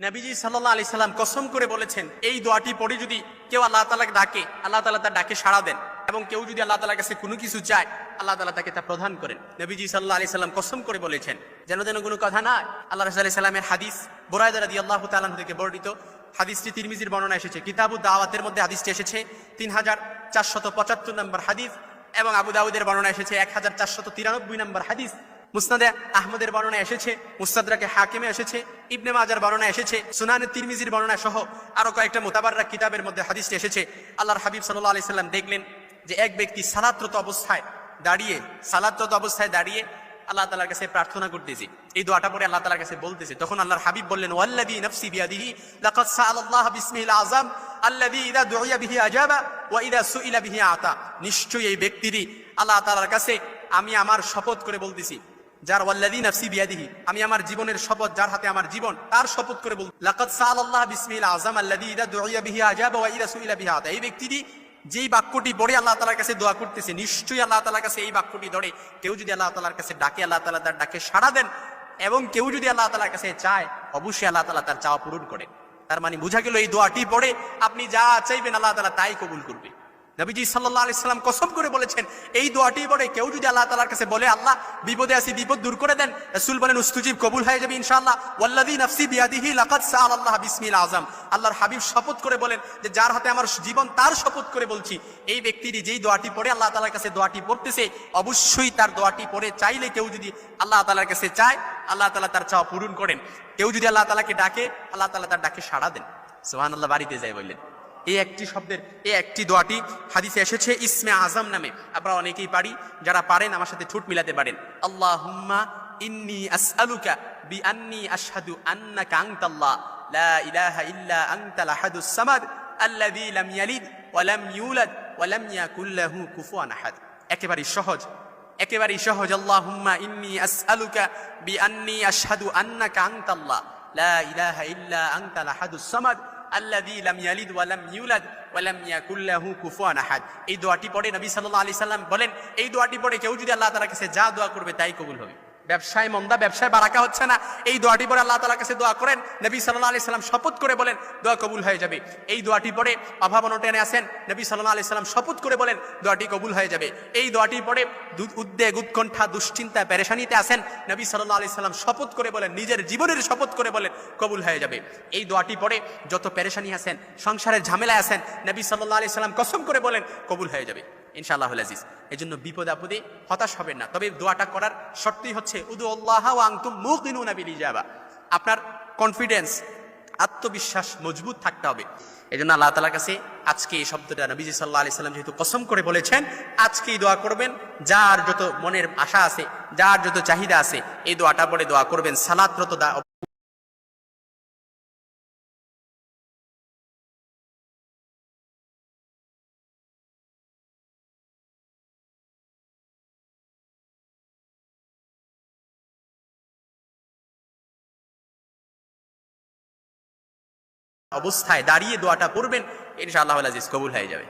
নবীজি সাল্লাহ আলি সাল্লাম কসম করে বলেছেন, এই দোয়াটি পড়ে যদি কেউ আল্লাহ তালাকে ডাকে, আল্লাহ তালা তার ডাকে সাড়া দেন। এবং কেউ যদি আল্লাহ তালার কাছে কোনো কিছু চায়, আল্লাহ তালা তাকে তা প্রদান করেন। নবীজি সাল্লাহ আলি সাল্লাম কসম করে বলেছেন, যেন যেন কোনো কথা না আল্লাহ রসুল সাল্লামের হাদিস বোরায়দা রাদি আল্লাহ তালাম থেকে বর্ণিত। হাদিসটি তিরমিজির বর্ণনা এসেছে। কিতাবু দাওয়াতের মধ্যে হাদিসটি এসেছে তিন হাজার চারশত পঁচাত্তর নম্বর হাদিস এবং আবু দাউদের বর্ণনা এসেছে এক হাজার চারশত তিরানব্বই নম্বর হাদিস। মুসনাদে আহমদের বর্ণনা এসেছে মুস্তাদরাকে হাকিমে এসেছে, ইবনে মাজার বর্ণনা এসেছে, সুনানে তিরমিজির বর্ণনা সহ আরও কয়েকটা মোতাবাররা কিতাবের মধ্যে হাদিসটি এসেছে। আল্লাহর হাবিব সাল্লাহ আলি সাল্লাম দেখলেন যে এক ব্যক্তি সালাত্রত অবস্থায় দাঁড়িয়ে, সালাত্রত অবস্থায় দাঁড়িয়ে আল্লাহ তালার কাছে প্রার্থনা করতেছি। এই দোয়াটা পরে আল্লাহ তালার কাছে বলতেছে। তখন আল্লাহর হাবিব বললেন, ওয়াল্লাযী নাফসি বিয়াদিহি লাকাদ সাআলাল্লাহ বিসমিহিল আযম আল্লাযী ইযা দুইয়া বিহি আজাবা ওয়া সুইলা বিহি আতা। নিশ্চয়ই এই ব্যক্তিরই আল্লাহ তালার কাছে আমি আমার শপথ করে বলতেছি। যার ওয়াল্লাযী নাফসি বিয়াদিহি, আমি আমার জীবনের শপথ, যার হাতে আমার জীবন, তার শপথ করে বল লাকাদ দুইয়া বিহি আজাবা ওয়া সুইলা বিহি এই ব্যক্তিটি যেই বাক্যটি আল্লাহ তালার কাছে দোয়া করতেছে, নিশ্চয়ই আল্লাহ তালার কাছে এই বাক্যটি ধরে। কেউ যদি আল্লাহ তালার কাছে ডাকে, আল্লাহ তালা তার ডাকে সাড়া দেন। এবং কেউ যদি আল্লাহ তালার কাছে চায়, অবশ্যই আল্লাহ তালা তার চাওয়া পূরণ করেন। তার মানে বোঝা গেল এই দোয়াটি পড়ে, আপনি যা চাইবেন আল্লাহ তালা তাই কবুল করবে। নবীজি সাল্লাহ আলি সাল্লাম কসম করে বলেছেন, এই দোয়াটি পড়ে কেউ যদি আল্লাহ তালার কাছে বলে, আল্লাহ, বিপদে আসি, বিপদ দূর করে দেন, রসুল বলেন, উস্তুজিব কবুল হয়ে যাবে ইনশাআল্লাহ। ওয়াল্লাদি নফসি বিয়াদিহি সাআল আল্লাহ বিসমিল আজম আল্লাহর হাবিব শপথ করে বলেন যে, যার হাতে আমার জীবন, তার শপথ করে বলছি। এই ব্যক্তিটি যেই দোয়াটি পড়ে আল্লাহ তালার কাছে দোয়াটি পড়তেছে, অবশ্যই তার দোয়াটি পড়ে চাইলে কেউ যদি আল্লাহ তালার কাছে চায়, আল্লাহ তালা তার চাওয়া পূরণ করেন। কেউ যদি আল্লাহ তালাকে ডাকে, আল্লাহ তালা তার ডাকে সাড়া দেন। সোহান আল্লাহ বাড়িতে যায় বললেন। এই একটি শব্দের এই একটি দোয়াটি হাদিসে এসেছে, ইসমে আজম নামে। আপনারা অনেকেই পারি যারা পারেন আমার সাথে ঠুট মিলাতে পারেন। আল্লাহ হুম্মা ইন্নি আসআলুকা বি আন্নি আশহাদু আন্নাকা আনতাল্লাহ। লা ইলাহা ইল্লা আনতাল আহাদুস সামাদ আল্লাযী লাম ইয়ালিদ ওয়া লাম ইউলাদ ওয়া লাম ইয়াকুল লাহু কুফুয়ান আহাদ। একেবারেই সহজ একেবারেই সহজ। আল্লাহুম্মা ইন্নি আসআলুকা বি আন্নি আশহাদু আন্নাকা আনতাল্লাহ। লা ইলাহা ইল্লা আনতাল আহাদুস সামাদ লাম এই দোয়াটি পড়ে নবী সাল্লাল্লাহু আলাইহি সাল্লাম বলেন, এই দোয়াটি পড়ে কেউ যদি আল্লাহ তাআলার কাছে যা দোয়া করবে তাই কবুল হবে। ব্যবসায় মন্দা, ব্যবসায় বারাকা হচ্ছে না। এই দোয়াটি পরে আল্লাহ তালার কাছে দোয়া করেন। নবী সাল্লাহ আলি সাল্লাম শপথ করে বলেন, দোয়া কবুল হয়ে যাবে। এই দোয়াটি পরে অভাব অনটনে আসেন, নবী সাল্লাহ আলি সাল্লাম শপথ করে বলেন, দোয়াটি কবুল হয়ে যাবে। এই দোয়াটি পরে উদ্বেগ উৎকণ্ঠা দুশ্চিন্তা, পেরেশানিতে আসেন, নবী সাল্লাহ আলি সাল্লাম শপথ করে বলেন, নিজের জীবনের শপথ করে বলেন, কবুল হয়ে যাবে। এই দোয়াটি পরে যত পেরেশানি আসেন, সংসারের ঝামেলায় আসেন, নবী সাল্লাহ আলি সাল্লাম কসম করে বলেন, কবুল হয়ে যাবে। ইনশাআল্লাহ আজিজ। এই জন্য বিপদ আপদে হতাশ হবেন না। তবে দোয়াটা করার শর্তই হচ্ছে উদু আল্লাহ আংতুম মুকিনুনা বিল ইজাবা আপনার কনফিডেন্স আত্মবিশ্বাস মজবুত থাকতে হবে। এই জন্য আল্লাহ তালার কাছে আজকে এই শব্দটা নবীজি সাল্লাহ আলি সাল্লাম যেহেতু কসম করে বলেছেন, আজকেই দোয়া করবেন। যার যত মনের আশা আছে, যার যত চাহিদা আছে, এই দোয়াটা পরে দোয়া করবেন। সালাত্রত দা অবস্থায় দাঁড়িয়ে দোয়াটা পড়বেন ইনশাআল্লাহ আজিজ কবুল হয়ে যাবে।